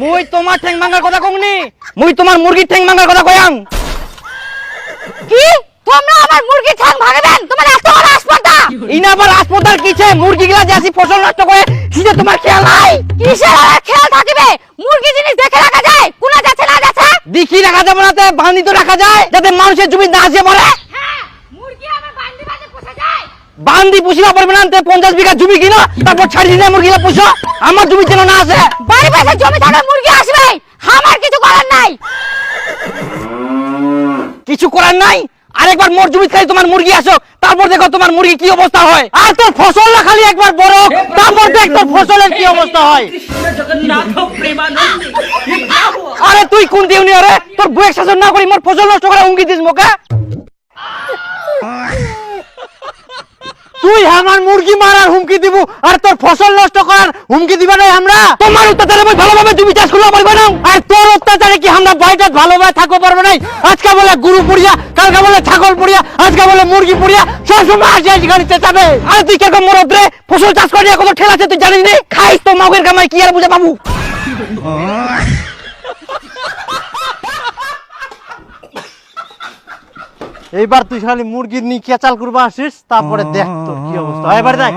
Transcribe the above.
মুই তোমার ঠ্যাং ভাঙার কথা মুই তোমার মুরগির ঠ্যাং ভাঙার কথা কয়াং কি? তোমরা আমার মুরগি ঠ্যাং ভাঙবেন? তোমার এত বড় আসপাতা ইনা আবার হাসপাতাল কিছে মুরগি গিলা যে আসি ফসল নষ্ট করে সেটা তোমার খেয়াল নাই? কিসের আর খেয়াল থাকিবে? মুরগি জিনিস দেখে রাখা যায় কোনা যাচ্ছে না যাচ্ছে? দেখি রাখা যাবে না তে বান্ধি তো রাখা যায় যাতে মানুষের জমি না আসে বলে হ্যাঁ মুরগি আমার বান্দি বান্দি পোষা বান্দি পুষিবা পারবে না পঞ্চাশ বিঘা জমি কিনো তারপর ছাড়ি দিলে মুরগিলা পুষো। আমার জমি যেন না আসে বাড়ি পাশে জমি থাকে মুরগি আসবে। আমার কিছু করার নাই। কিছু করার নাই? আরেকবার মোর জমি খালি তোমার মুরগি আসো তারপর দেখো তোমার মুরগি কি অবস্থা হয়। আর তোর ফসল না খালি একবার বড় তারপর দেখ তোর ফসলের কি অবস্থা হয়। আরে তুই কোন দিউনি আরে তোর বুয়ের শাসন না করি মোর ফসল নষ্ট করে উঙ্গি দিস মোকে তুই আমার মুরগি মারার হুমকি দিব আর তোর ফসল নষ্ট করার হুমকি দিবা নাই আমরা? তোমার অত্যাচারে আমি ভালোভাবে জমি চাষ করতে পারব না। আর তোর অত্যাচারে কি আমরা বাড়িটা ভালোভাবে থাকতে পারব নাই? আজকে বলে গরু পুড়িয়া কালকে বলে ছাগল পুড়িয়া আজকে বলে মুরগি পুড়িয়া সবসময় আসি আসি গাড়িতে যাবে। আরে তুই কেরকম মরদ রে ফসল চাষ করিয়া কত ঠেলা আছে তুই জানিস নি? খাইস তো মাগের কামাই কি আর বুঝে বাবু এইবার তুই খালি মুরগির নিয়ে কেচাল করবা আসিস, তারপরে দেখ তোর কি অবস্থা। এবার দেখ।